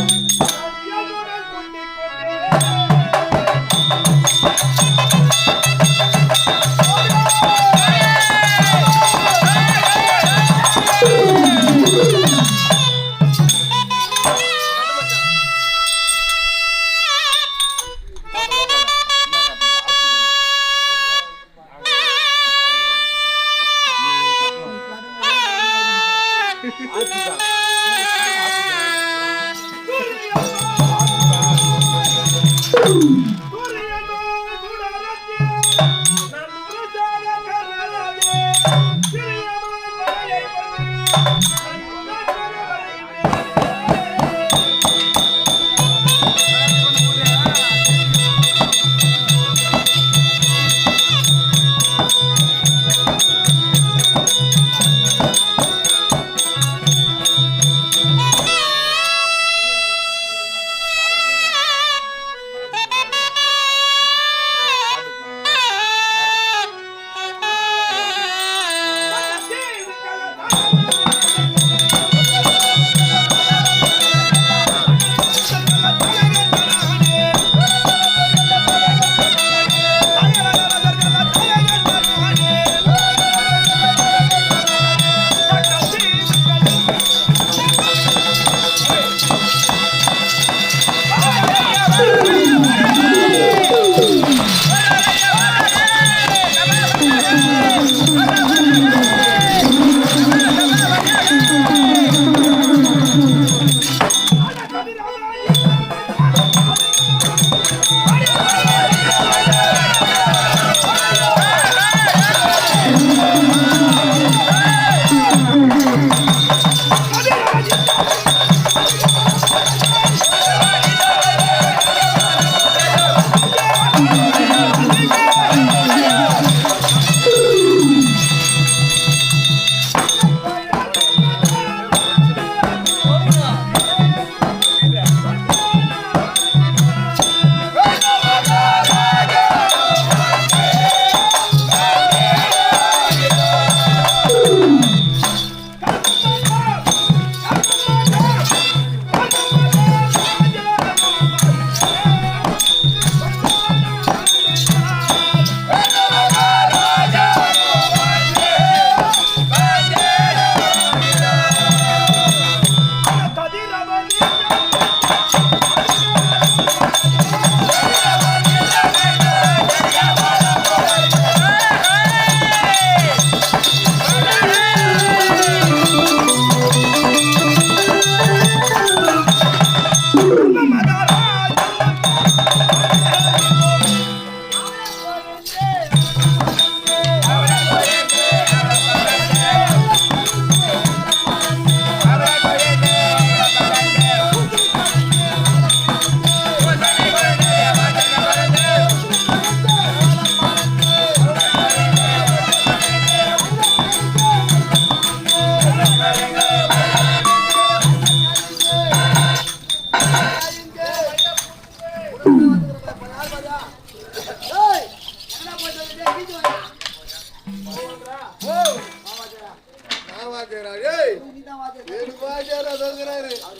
Bye.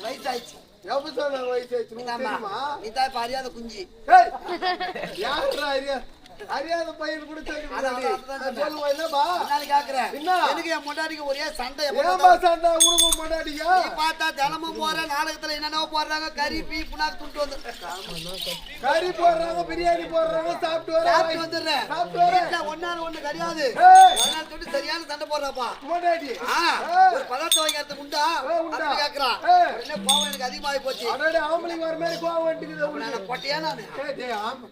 வயசாயிடுச்சு. எப்ப சொன்ன வயசு ஆயிடுச்சு உனக்கு இந்தாம்மா, தெரியுமா? நீதான் அறியாத குஞ்சு. யாருடா அறியா அறியாத பையன் கூட சொல்லி அதான், கொடுத்தாடி. அதான், அதான் நான் சொல்லுவேன் என்னப்பா? என்னன்னு கேக்குறேன். என்ன? எனக்கு என் முன்னாடிக்கு ஒரே சண்டை? சண்டை? உனக்கும் கொண்டாடியா நீ பார்த்தா தினமும் போற நாடகத்துல என்னென்ன போடுறாங்க கறி பீ புண்ணாக்கு துண்டு வந்து. கறி போடுறாங்க பிரியாணி போடுறாங்க சாப்பிட்டு வர சாப்பிட்டு வந்துடுறேன். சாப்பிட்டு. வீட்டுல ஒன்னால ஒண்ணு கிடையாது. துண்டு சரியான சண்டை போடுறாப்பா. ஏய். ஒரு பதார்த்தம் வாங்கிறதுக்கு உண்டா? உண்டா. கேக்குறான். உடனே கோவம் எனக்கு அதிகமாகி போச்சு. ஆம்பளைங்க வர மாதிரி கோவம் வந்துக்குது பொட்டையா நானு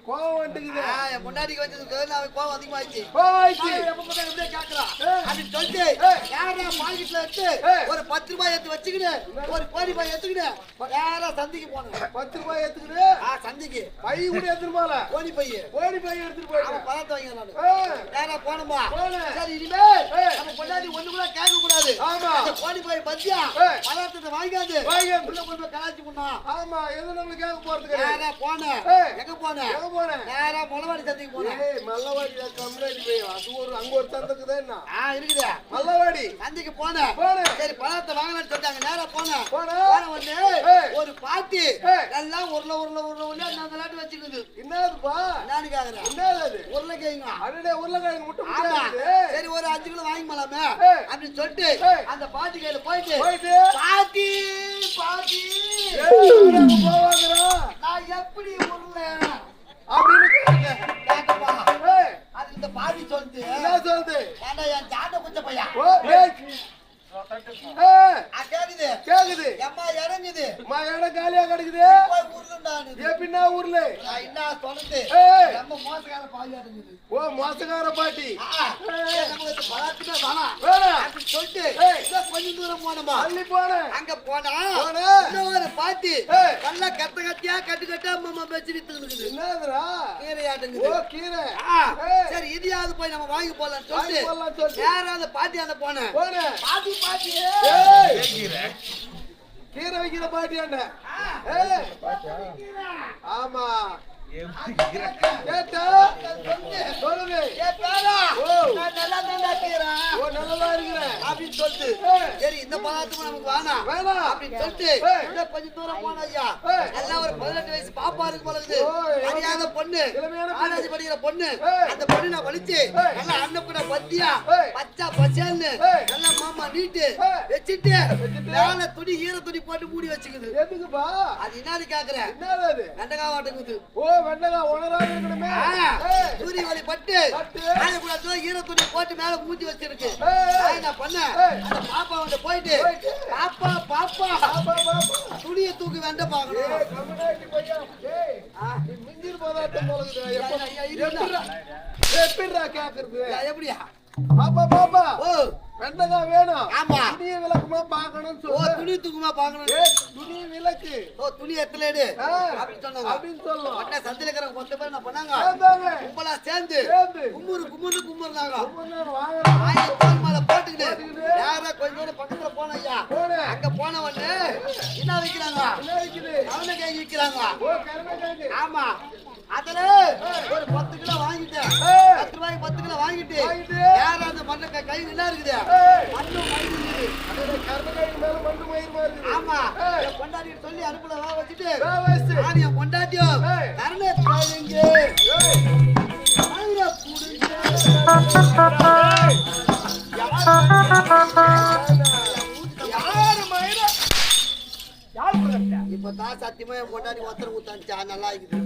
கோவம் வந்துக்குது. ஆ, வந்ததுக்கு நான் கோவம் அதிகமாயிடுச்சு போயிடுச்சு நான் எப்ப பார்த்தாலும் இப்படியே கேக்குறான். ஏய். அப்படின்னு சொல்லிட்டு, ஏய். நேரா பாக்கெட்ல ஏய். ஒரு பத்து ரூபாய் எடுத்து வச்சுக்கின்னு, ஒரு கோடி ரூபாய் எடுத்துக்கின்னு, நேரா சந்தைக்கு போனேன். பத்து ரூபாய் எடுத்துக்கிட்டு ஆ, சந்தைக்கு. பை கூட எடுத்துட்டு போல கோடி பைய. ஓடி பை எடுத்துட்டு போயிட்டேன் பழத்தை வாங்கினான் நானு. போனோம்பா. போனேன். சரி. நம்ம ஒண்ணு கூட கேட்கக்கூடாது. ஆமா. அந்த கோடி பைய பத்தியா. பதார்த்தத்தை வாங்காது, உள்ள போய் போய் கலாய்ச்சி பண்ணோம் ஆமா எது நம்மளுக்கு கேட்க போறது நேரா போனேன். எங்க போனேன் எங்க போனேன் நேரா முளவாடி சந்தைக்கு போனேன் ஏய் மல்லவாடி கம்ப்ளைண்ட் போய் அது ஒரு அங்க ஒரு சந்தக்குதே என்ன? ஆ இருக்குதே. மல்லவாடி. சந்தைக்கு போனேன். போனேன். சரி பழத்தை வாங்கலாம்னு சொல்லிட்டாங்க. நேரா போனேன். போனேன். போன உடனே. ஒரு பாட்டி. நல்லா உருளை உருளை உருளை உருளை அந்த விளையாட்டு வச்சுக்குது என்னதுப்பா? நானு கேக்குறேன். என்னது அது? உருளைக்கிழங்க. அடடே உருளைக்கிழங்கு முட்டை முட்டை சரி ஒரு அஞ்சு கிலோ வாங்கிக்கலாமே. அப்படின்னு சொல்லிட்டு. அந்த பாட்டி கையில போயிட்டு போயிட்டு. பாட்டி பாட்டி. போவாங்கடா நான் எப்படி உருளை அப்படின்னு கேளுங்க. கேட்டப்பா அது இந்த பாட்டி சொல்லுது என்ன சொல்லுது? ஏன்டா என் ஜாட்ட குச்ச பையா கேக்குது கேக்குது. எம்மா இறங்குது. மா இடம் காலியா கிடக்குது? எப்படின்னா ஊர்ல? நான் என்ன சொல்லுது. ரொம்ப மோசக்கார பாயாட்டுங்குது ஓ மோசக்கார பாட்டி. சொல்லிட்டு கொஞ்சம் தூரம் போனோமா? அள்ளி போனேன் அங்க போனா? இன்னொரு பாட்டி. நல்லா கத்த கத்தியா கட்டு கட்டா மாமா வச்சுட்டு இருக்குது. ஓ கீரை. சரி இதையாவது போய் நம்ம வாங்கி வாங்கி சொல்லிட்டு போடலாம்னு சொல்லிட்டு. நேரா அந்த பாட்டி அந்த போனேன் போனேன் பாட்டி பாட்டி கீரை. வைக்கிற பாட்டியாண்ட ஆமா. அப்படின்னு சொல்லிட்டு. சரி இந்த பழத்துக்கு நமக்கு. அப்படின்னு சொல்லிட்டு. இன்னும் கொஞ்சம் தூரம் போன ஐயா. எல்லாம் ஒரு பதினெட்டு வயசு பாப்பா இருக்கு பழகுது. அறியாத பொண்ணு. காலேஜ் படிக்கிற பொண்ணு. அந்த பொண்ணு நான் ஏய். நல்லா அன்னக்கூட பத்தியா ஏய். பச்சா பச்சேன்னு. நல்லா மாமா நீட்டு. வச்சுட்டு. மேல துணி ஈர துணி போட்டு மூடி வச்சுக்குது அது என்னன்னு கேக்குறேன் என்னது அது வெண்டகாவாட்டுக்குது ஓ வெண்டகா உணரா இருக்கணுமே. சூரிய வழி பட்டு. பட்டு. கூட ஈர துணி போட்டு மேல மூஞ்சி வச்சிருக்கு. என்ன. அந்த பாப்பா வந்து போயிட்டு. பாப்பா பாப்பா. துணியை தூக்கி வெண்ட பாக்கணும். மிஞ்சிரு போதாட்டம்? ஐயா, எப்படியா? பாப்பா, பாப்பா. ஓ. வெண்டைக்காய் வேணும். ஆமா. துணியை விளக்குமா பார்க்கணும்னு ஓ சொல்லு. துணி தூக்குமா பாக்கணும் துணி விளக்கு. ஓ துணி எத்தலேடு ஆ, அப்படின்னு சொன்னாங்க அப்படின்னு சொல்லணும். உடனே சந்தில இருக்கிற மொத்த பேர் என்ன பண்ணாங்க. கும்பலா சேர்ந்து ரொம்ப நேரம் வாங்குறோம். ஆயி தோல் மேல போட்டுக்கிட்டு போட்டுக்கிட்டு. நேரா கொஞ்சம் தூரம் பக்கத்துல போன ஐயா போனேன். அங்க போன உடனே என்ன வைக்கிறாங்க? கவன கை கருணைக்கிழங்கு. ஆமா அதுல ஒரு பத்து கிலோ வாங்கிட்டேன். பத்து ரூபாய்க்கு பத்து கிலோ வாங்கிட்டு வாங்கிட்டு. யாரும் அந்த மண்ணை என்ன இருக்குது. மண்ணு மேல மண்ணு மாதிரி ஆமா. பொண்டாட்டிட்டு சொல்லி அடுப்புல வச்சுட்டு வா, வயசு. நான் என் பொண்டாட்டியும் ஏய். கருணை பாருங்க ஏய், கருணை புடுங்க. யாரு மயிரா? இப்ப தான் சத்தியமா என் பொண்டாட்டி ஒருத்தர் ஊத்தாச்சா நல்லா இருக்குது.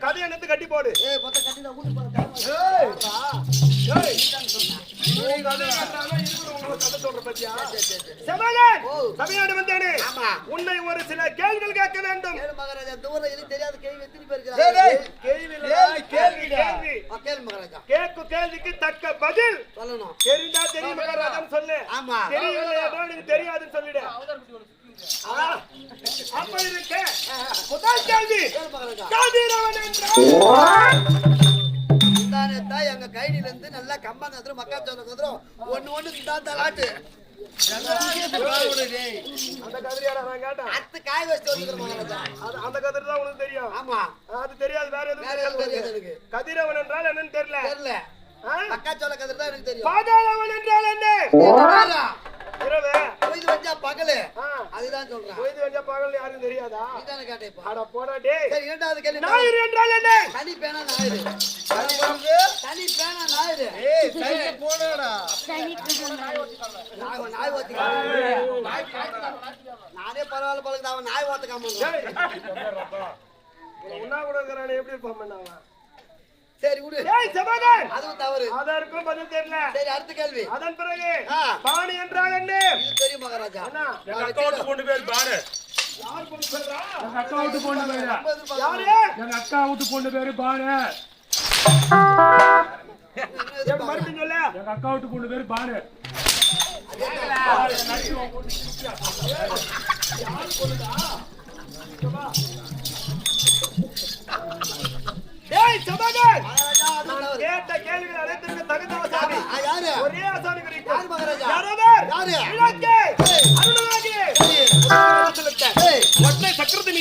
கதையை கட்டி போடு. கட்டி தமிழ்நாடு. உன்னை ஒரு சில கேள்விகள் கேட்க வேண்டும். தெரியாத கேள்வி எத்தனை பேர் டேய், டேய், இருக்கிறாங்க கேள்வி இல்லடா, கேள்வி, கேள்விடா. கேள்வி. ஆ, கேளு மகாராஜா. கேட்கும் கேள்விக்கு தக்க பதில். சொல்லணும். தெரிந்தா தெரியும் மகாராஜான்னு சொல்லு. ஆமா. தெரியலையா எனக்கு தெரியாதுன்னு சொல்லிடு. அப்ப இருக்க முதல் கேள்வி. கேளு மகாராஜா. கதிரவன் என்றால் இந்தானே தான் எங்க கைடில இருந்து நல்லா கம்பம் கத்துறோம் மக்கா சோளம் கத்துறோம் ஒண்ணு ஒண்ணு தான் தலாட்டு அந்த காய் வச்சு அந்த கதிர் தான் உனக்கு தெரியும். ஆமா. அது தெரியாது வேற எதுவும் கதிரவன் என்றால் என்னன்னு தெரியல. தெரியல. ஆ? மக்கா சோள கதிர் தான் எனக்கு தெரியும். பாதாளவன் என்றால் என்ன? இரவு. பொய்து வச்சா பகலு. அதுதான் சொல்றேன். பொய்து வச்சா பகல் யாரும் தெரியாதா? நீதானே கேட்டேன் அட போடா டேய் சரி இரண்டாவது கேள்வி ஞாயிறு என்றால் என்ன? தனி பேனா ஞாயிறு. தனி பேனா ஞாயிறு. ஏய், சைடுல போடாடா. நாய் நாய் ஓத்துக்காம நானே பரவாயில்ல பழகுது அவன் நாய் ஓத்துக்காம டேய். உன்னா கூட இருக்கிறானே எப்படி இருப்பான் பண்ணாங்க சரி விடு. ஏய் செமகன் அதுவும் தவறு. அதற்கும் பதில் தெரியல. சரி அடுத்த கேள்வி. அதன் பிறகு ஆ. பாணி என்றால் என்ன? இது தெரியும் மகாராஜா. அண்ணா வச்சுக்கிறேன். பொண்ணு பேர் பாரு. யார் பொண்ணு சொல்றா எங்க அக்கா விட்டு பொண்ணு பேரு. யாரு? எங்க அக்கா விட்டு பொண்ணு பேரு. எதிர்பார்க்கிறேன். மறுபடியும் சொல்லு. எங்க அக்கா விட்டு பொண்ணு பேரு. செமகன் நான் தவறு. கேட்ட கேள்விகள் அனைத்திற்கு தகுந்தவ சாமி யாரு ஒரே ஆசாமி கிடைக்கும் யார் மகாராஜா? யாரவர்? யாரு? இலங்கை, ஏய். அருள்வாகி, ஏய். ஏய். ஒற்றை சக்கரத்து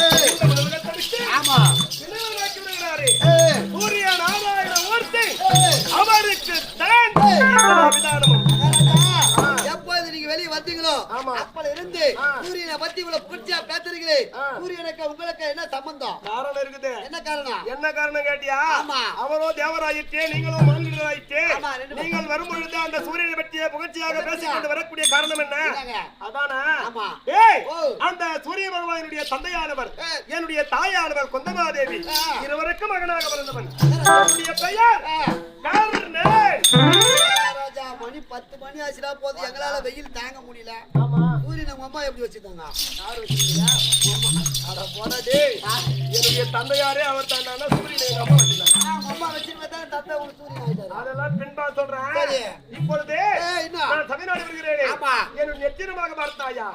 ஏய். இந்த உலகத்தை விட்டு ஆமா நினைவுறாக்கி விடுகிறாரே. ஏய். சூரிய நாராயண மூர்த்தி ஏய். அவருக்கு தான் ஏய். விதானமும் வெளிய வந்தீங்களோ ஆமா. அப்பல இருந்து. சூரியனை பத்தி இவ்வளவு புடிச்சா பேசுறீங்களே ஆ. சூரியனுக்கு உங்களுக்கு என்ன சம்பந்தம் காரணம் இருக்குது என்ன காரணம் என்ன காரணம் கேட்டியா ஆமா. அவரோ தேவராயிற்று நீங்களும் பேரும். நீங்கள் வரும் பொழுது அந்த சூரியனை பற்றிய புகழ்ச்சியாக பேசிக்கொண்டு வரக்கூடிய காரணம் என்ன? அதானா. அந்த சூரிய பகவானுடைய தந்தையானவர். என்னுடைய தாயானவர் கொந்தமாதேவி. இருவருக்கும் மகனாக பிறந்தவன் பெயர். கர்ணன் மணி பத்து மணி ஆச்சுடா போது. எங்களால வெயில் தாங்க முடியல. ஆமா. சூரியன் உங்க அம்மா எப்படி வச்சிருந்தாங்க யார் டேய். என்னுடைய தந்தையாரே அவர் தானா சூரியனை எங்க அம்மா உங்க அம்மா வச்சிருந்தா தந்தை உங்களுக்கு சூரியன் ஆயிட்டாரு. அதெல்லாம் பின்பா சொல்றேன். சரி. இப்பொழுது? நான் தமிழ்நாடு வருகிறேன். ஆமா. என்னுடைய நெத்திரமாக பார்த்தாயா?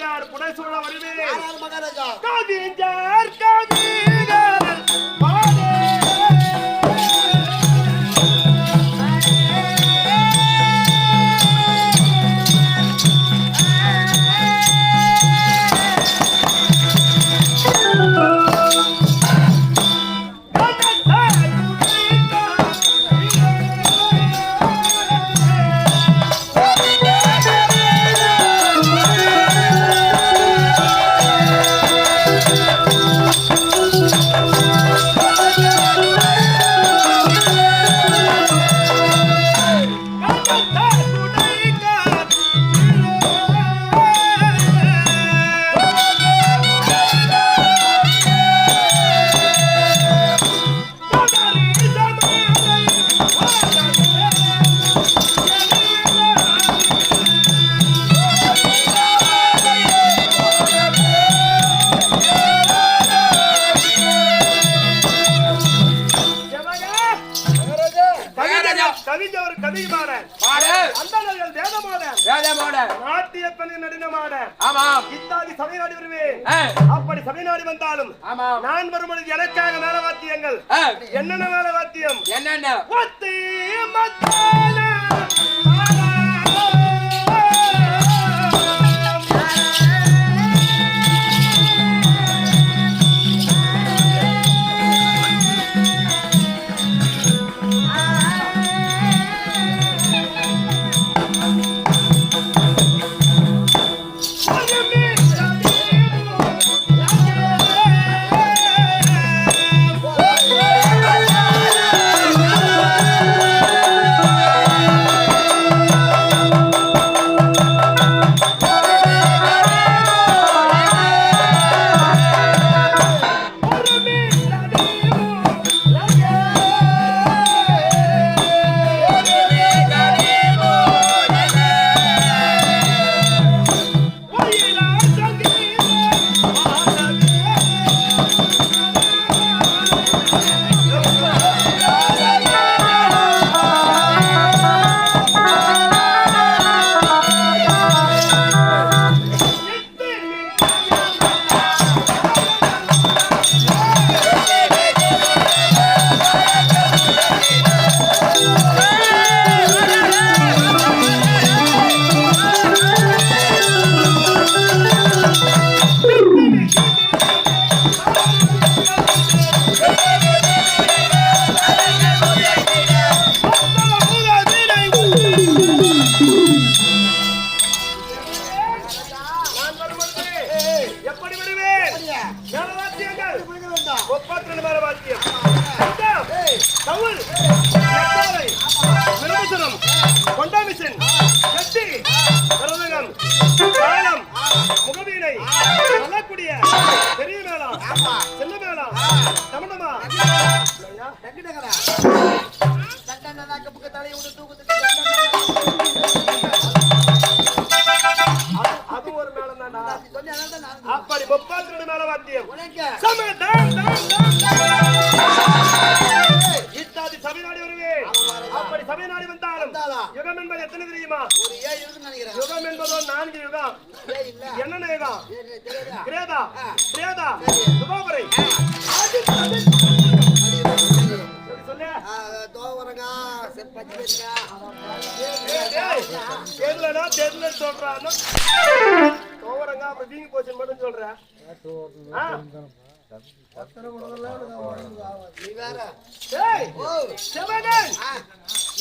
யார் புடைசூழ வருவேன் யாராரு மகாராஜா? வாத்தியங்கள். என்னென்ன மேல வாத்தியம்? என்னென்ன?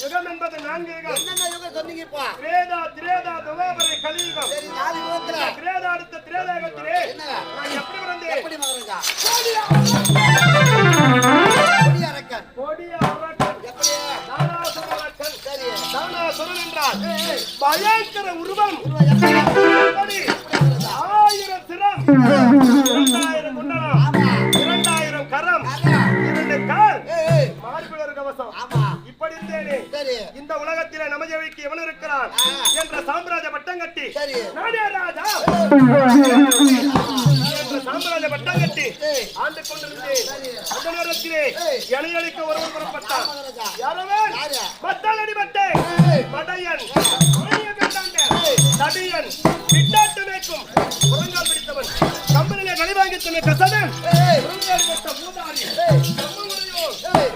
யுகம் என்பது நான்கு யுகம் சொன்னீங்க? கிரேதா திரேதா துபாபரை கலியுகம். யுகத்துல. கிரேதா அடுத்த திரேதாகத்திலே என்ன? நான் எப்படி பிறந்தேன்? எப்படி என்றால் பயங்கர உருவம்? ஆயிரம் சிரம். ஆ. என்ற சாம்ராஜ்ய பட்டம் கட்டி. நானே ராஜா என்ற சாம்ராஜ்ய பட்டம் கட்டி. ஆண்டு கொண்டிருந்தேன். அந்த நேரத்திலே ஏய். எனையளிக்க ஒருவர் புறப்பட்டான் மகனுங்க. யாரவன் யாரு? மத்தால் அடிபட்டே ஏய். மடையன் தடியன் பிட்டாட்டு மேய்க்கும் முழங்கால் பிடித்தவன் கம்பெனிலே கலை வாங்கி தன்னை கசடன். முழங்கால் பெற்ற மூதாடி ஏய்.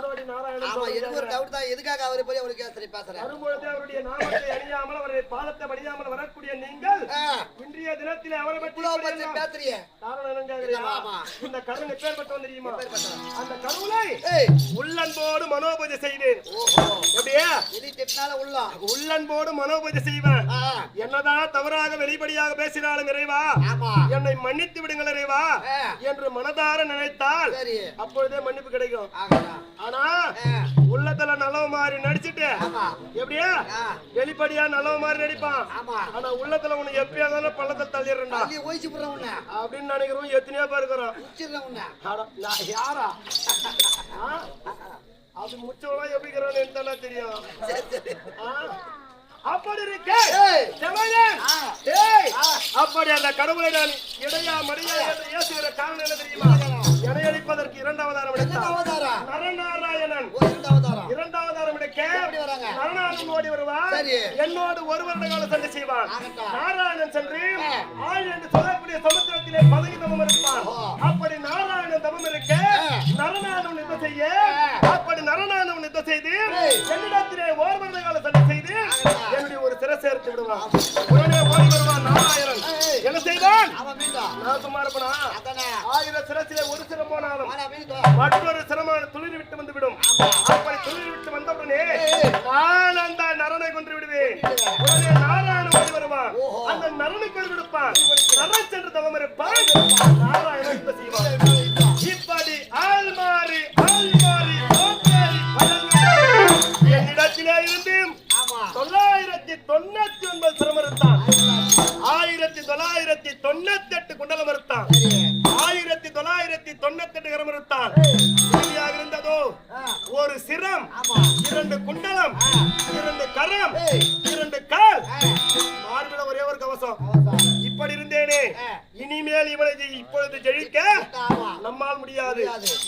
多少钱 ஆமா, எனக்கு ஒரு சொல்றாங்க? doubt தான். எதுக்காக அவரை போய் அவருக்கு சரி பேசுறேன்? வரும்பொழுது அவருடைய நாமத்தை அணியாமல் அவருடைய பாதத்தை படியாமல் வரக்கூடிய நீங்கள் இன்றைய தினத்திலே அவரை பற்றி. இந்த கருணை பேர்பட்டவன் தெரியுமா எப்பேர்ப்பட்டவன்? அந்த கடவுளை. உள்ளன்போடு மனோபூஜை செய்வேன் ஓஹோ. எப்படியா இடி திட்டினால உள்ளம். உள்ளன்போடு மனோபூஜை செய்வேன் என்னதான் தவறாக வெளிப்படையாக பேசினாலும் இறைவா. என்னை மன்னித்து விடுங்கள் இறைவா. என்று மனதார நினைத்தால். அப்பொழுதே மன்னிப்பு கிடைக்கும். ஆனா உள்ளத்துல நல்லவ மாதிரி நடிச்சிட்டு. எப்படியா. வெளிப்படையா நல்லவ மாதிரி நடிப்பான். ஆனா உள்ளத்துல உனக்கு எப்படியா இருந்தாலும் பள்ளத்தை தள்ளிடுறா. அப்படின்னு நினைக்கிறோம் எத்தனையோ பேர் இருக்கிறோம் உச்சிடுறேன் உன்னை. அட, நான் யாரா? அது முச்சவெல்லாம் எப்படி இருக்கிறான்னு தானே தெரியும்? அப்படி இருக்க. அப்படி அந்த கடவுளை நான் இடையா மடியா இயேசுகிற காரணம் என்ன தெரியுமா நரநாராயணன் எடுக்க? நரநாதன் ஓடி வருவான் சரி. என்னோடு ஒரு வருட காலம் சண்டை செய்வான். நாராயணன் சென்று ஆ. ஆள் என்று சொல்லக்கூடிய சமுத்திரத்திலே பதவி தவம் இருப்பான் ஓஹோ. அப்படி நாராயணன் தவம் இருக்க. நரநாதன் யுத்தம் செய்ய. அப்படி நரநாதன் யுத்தம் செய்து. என்னிடத்திலே ஓர் வருட காலம் சண்டை செய்து. என்னுடைய ஒரு சிறை சேர்த்து விடுவான் உடனே ஓடி வருவான் நாராயணன் நான் சும்மா இருப்பனா. ஆயிரம் சிரசிலே ஒரு சிரம் போனாலும். மற்றொரு சிரமான துளிர் விட்டு வந்து விடும். அப்படி துளிர் விட்டு வந்தவுடனே. நான் அந்த நரனை கொன்று விடுவேன். உடனே நாராயணன் ஓடி வருவான். அந்த நரனை கொண்டு விடுப்பான் நரன் சென்று தவம் இருப்பான். நாராயணன் செய்வான். தொண்ணூத்தி எட்டு கிராம் இருந்தான் இறுதியாக இருந்ததோ ஒரு சிரம். இரண்டு குண்டலம். இரண்டு கரம். இரண்டு கால் மார்பில ஒரே ஒரு கவசம். இப்படி இருந்தேனே. இனிமேல் இவனை இப்பொழுது ஜெயிக்க. நம்மால் முடியாது.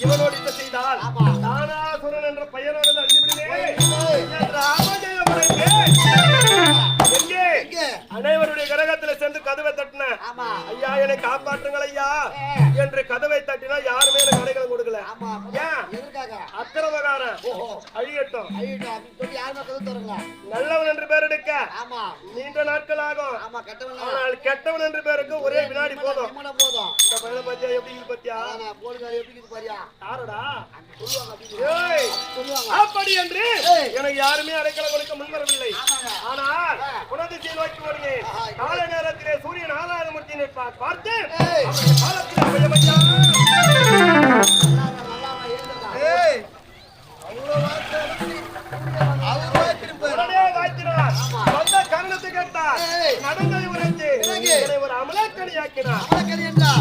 இவனோடு இந்த செய்தால். தானாசுரன் என்ற பெயரோடு. எங்கே எங்கே? அனைவருடைய காப்பாற்றுங்கள் ஐயா ஏ. என்று கதவை தட்டினா யாருமே எனக்கு கடைகள் கொடுக்கல ஆமா. ஏன் எதற்காக? அக்கிரமகாரன். அழியட்டும். நல்லவன் என்று பேர் எடுக்க ஆமா. நீண்ட நாட்கள் ஆகும். ஆனால் கெட்டவன் என்று பேருக்கு ஒரே வினாடி போதும் நிமிடம் போதும். இந்த பையனை பத்தியா எப்படி இருக்கு பத்தியா அதானே, போலீஸ்காரர் எப்படி இருக்குது பாரியா? யாருடா சொல்லுவாங்க அப்படின்னு. ஏய், சொல்லுவாங்க. அப்படி என்று. எனக்கு யாருமே அடைக்கலம் கொடுக்க முன்வரவில்லை. ஆனால் குணதிசை நோக்கி வருகிறேன் கால நேரத்திலே சூரியன் நாராயணமூர்த்தியை பா- பார்த்து. உடனே வாழ்த்தினார் சொந்த காரணத்தை கேட்டார். நடந்ததை உரைத்து ஒரு அமலக்கணி என்றா? அமலக்கணி என்றால்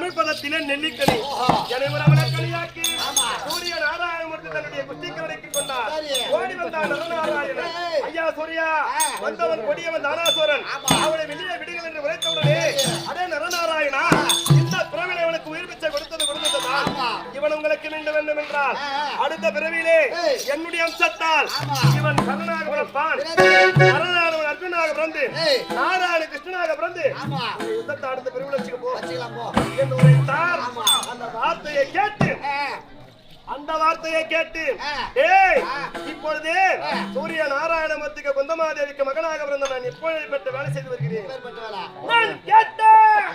தமிழ் பதத்திலே நெல்லிக்கனி. சூரிய நாராயணமூர்த்தி தன்னுடைய புத்திக்கரடைக்கு கொண்டார். ஓடி வந்தார் நரநாராயணன் ஏய். ஐயா சூர்யா ஆ. வந்தவன் கொடியவன் தானாசுரன் ஆமா. அவனை வெளியே விடுங்கள் என்று உரைத்தவுடனே அடே நரநாராயணா இந்த பிறவிலை அவனுக்கு உயிர் பிச்சை கொடுத்தது கொடுத்ததுதான். இவன் உங்களுக்கு வேண்டும் வேண்டும் என்றால். அடுத்த பிறவியிலே. என்னுடைய அம்சத்தால். இவன் கருணாக அர்ஜுனாக பிறந்து. நாராயண கிருஷ்ணனாக பிறந்து யுத்தத்தை அடுத்த பிரிவில் வச்சுக்க போ வச்சுக்கலாம் போ என்று உரைத்தார் ஆமா. அந்த வார்த்தையை கேட்டு அந்த வார்த்தையை கேட்டு. ஏய். இப்பொழுது. சூரிய நாராயண மத்துக்கு குந்தமாதேவிக்கு மகனாக பிறந்த நான் இப்பொழுது பெற்று வேலை செய்து வருகிறேன்? நான் கேட்டேன்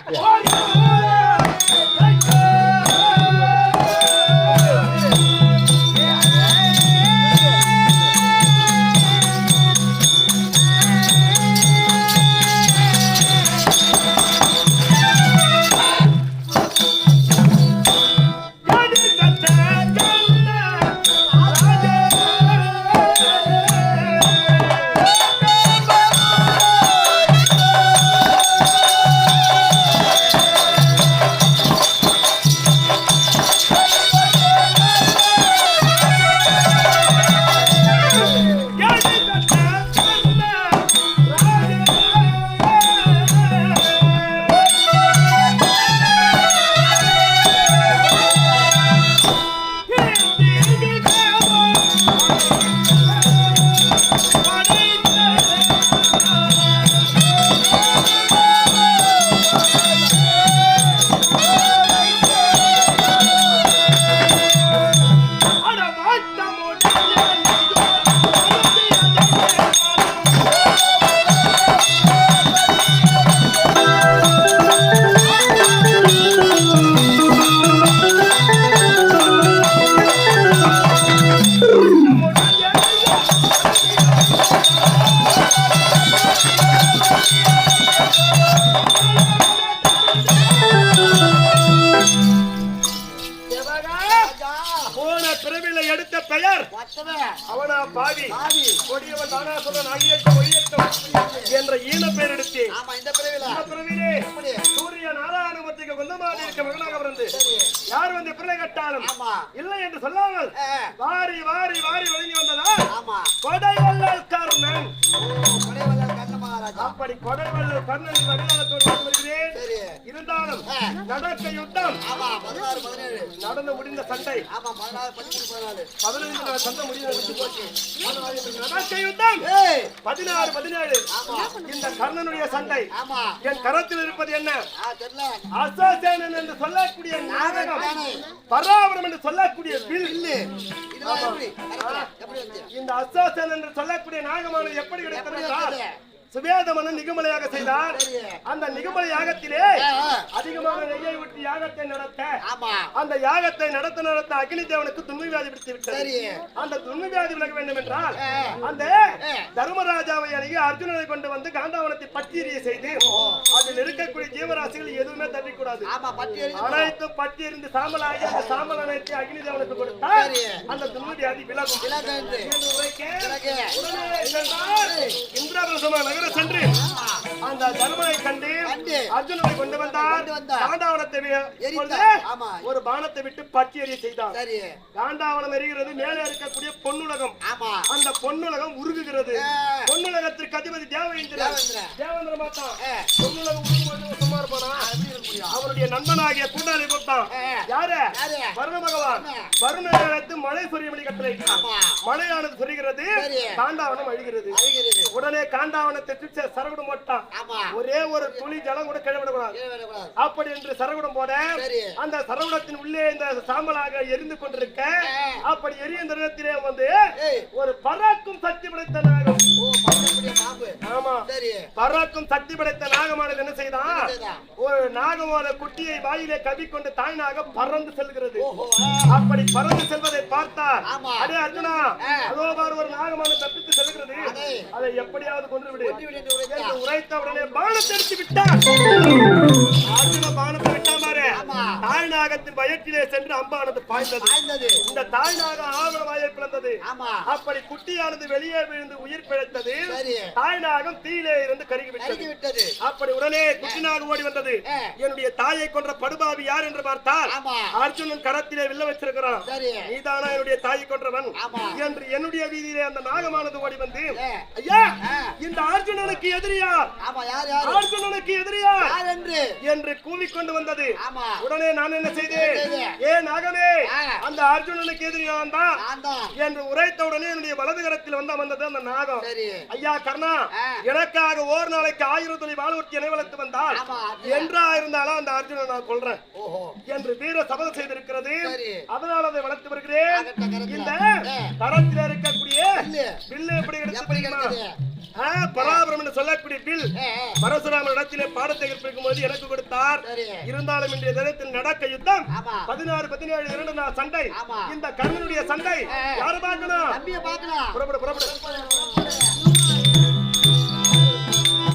பெயர் அவனா பாவி. கொடியவன் தானாசுரன் அழியட்டும் ஒழியட்டும் என்ற ஈன பெயர் எடுத்து இந்த பிறவில? சூரிய நாராயணமூர்த்திக்கு குந்தமாதி இருக்க மகனாக பிறந்து. யார் வந்து பிள்ளை கட்டாலும் ஆமா. இல்லை என்று சொல்லாமல் வாரி வாரி வாரி வழங்கி வந்ததா ஆமா கொடைவல்லல் கர்ணன் கண்ண மகாராஜா அப்படி கர்ணன் அடியாளத்தோடு வந்து வருகிறேன் இருந்தாலும். நடக்க யுத்தம் நடந்து முடிந்த சண்டை. பதினைந்து சண்டை முடிந்து நடக்க யுத்தம். பதினாறு பதினேழு. இந்த கர்ணனுடைய சண்டை. என் கரத்தில் இருப்பது என்ன? அசோசேனன் என்று சொல்லக்கூடிய நாடகம். பராபரம் என்று சொல்லக்கூடிய வந்து இந்த அசோசேன் என்று சொல்லக்கூடிய நாகமானது எப்படி கிடைத்தது சுவேதமனன் நிகமலையாக செய்தார். அந்த நிகமலை யாகத்திலே. அதிகமான நெய்யை விட்டு யாகத்தை நடத்த அந்த யாகத்தை நடத்த நடத்த அக்னி தேவனுக்கு துன்ப வியாதி பிடித்து விட்டது. சரி அந்த துன்ப வியாதி விலக வேண்டும் என்றால். அந்த. தர்மராஜாவை அணுகி அர்ஜுனனை கொண்டு வந்து காந்தாவனத்தை பட்டியறிய செய்து அதில் இருக்கக்கூடிய ஜீவராசிகள் எதுவுமே எறிஞ்சு அனைத்தும் பட்டி எறிந்து சாம்பலாகி அந்த சாம்பல் அனைத்து அக்னி தேவனுக்கு கொடுத்தால். அந்த துன்ப வியாதி விலகும். இந்திராபிரசமா நகர சென்று அந்த தர்மனை கண்டு. அர்ஜுனனை கொண்டு வந்தார். ஒரு பானத்தை விட்டு பட்டி எறிய செய்தார் எரிகிறது. மேலே இருக்கக்கூடிய பொன்னுலகம். அந்த பொன்னுலகம் உருகுகிறது. பொன்னுலகத்திற்கு அதிபதி. தேவேந்திர. பொன்னுலகம் சும்மா இருப்பானா அவருடைய நண்பனாகிய கூட்டாளி கூப்பிட்டான் ஆ. யாரு? வருண பகவான். ஆமா. வருணனை அழைத்து மழை சொரியமணி கட்டளை மழையானது சொரிகிறது சரி. காண்டாவனம் அழுகிறது. உடனே காண்டாவனத்தை சுற்றி சரகுடம் போட்டான் ஒரே ஒரு துளி ஜலம் கூட கிளவிடக்கூடாது கீழே விடக்கூடாது. அப்படி என்று சரகுடம் போட. அந்த சரகுடத்தின் உள்ளே இந்த சாம்பலாக எரிந்து கொண்டிருக்க. அப்படி எரியும் தருணத்திலே வந்து ஒரு பராக்கும் சக்தி படைத்த நாகம் ஆமா பராக்கும் சக்தி படைத்த நாகமானது என்ன செய்தான்? ஒரு நாகமோட குட்டியை வாயிலே கவிக்கொண்டு தாய் நாகம் பறந்து செல்கிறது. அப்படி பறந்து செல்வதை பார்த்தார். அடே அர்ஜுனா. அதோ பாரு ஒரு நாகமான தப்பித்து செல்கிறது. அதை எப்படியாவது கொன்று விடு உரைத்த உடனே பானத்தை எடுத்து விட்டார். அர்ஜுன பானத்தை விட்டா பாரு. ஆமா. தாய் நாகத்தின் வயிற்றிலே சென்று அம்பானது பாய்ந்தது. பாய்ந்தது. இந்த தாய் நாகம் ஆவண வாயை பிளந்தது ஆமா. அப்படி குட்டியானது வெளியே விழுந்து உயிர் பிழைத்தது. சரி. தாய் நாகம் தீயிலே இருந்து கருகி கருகி விட்டது. விட்டது அப்படி உடனே குட்டினாக ஓடி வந்தது. என்னுடைய தாயை கொன்ற படுபாவி யார் என்று பார்த்தால். அர்ஜுனன் கரத்திலே வில்ல வச்சிருக்கிறான். சரி. நீதானா என்னுடைய தாயை கொன்றவன். என்று என்னுடைய வீதியிலே அந்த நாகமானது ஓடி வந்து. ஐயா. இந்த அர்ஜுனனுக்கு யார் அர்ஜுனனுக்கு எதிரியார் யார் என்று? என்று கூவிக்கொண்டு வந்தது. உடனே நான் என்ன செய்தேன்? ஏ நாகமே. அந்த அர்ஜுனனுக்கு எதிரி நான் தான். என்று உரைத்த உடனே என்னுடைய வலது கரத்தில் வந்து அமர்ந்தது அந்த நாகம். ஐயா கர்ணா. எனக்காக ஓர் நாளைக்கு ஆயிரம் துளி வாழ்வுக்கு நினைவளத்து வந்தால். என்றா இருந்தாலும் அந்த அர்ஜுனனை நான் கொல்றேன். ஓஹோ. என்று வீர சபதம் செய்திருக்கிறது. அதனால் அதை வளர்த்து வருகிறேன். இந்த ஆ. கரத்தில் இருக்கக்கூடிய. வில்லு எப்படி கிடைச்சது? பராபரம் சொல்லக்கூடிய ஏ. பரசுராமர் இடத்திலே பாடத்தை கற்பிக்கும் போது எனக்கு கொடுத்தார். இருந்தாலும் இன்றைய தினத்தில் நடக்க யுத்தம். பதினாறு பதினேழு இரண்டு நாள் சண்டை. இந்த கர்ணனுடைய சண்டை. யாரு பார்க்கணும் புறப்படு புறப்படு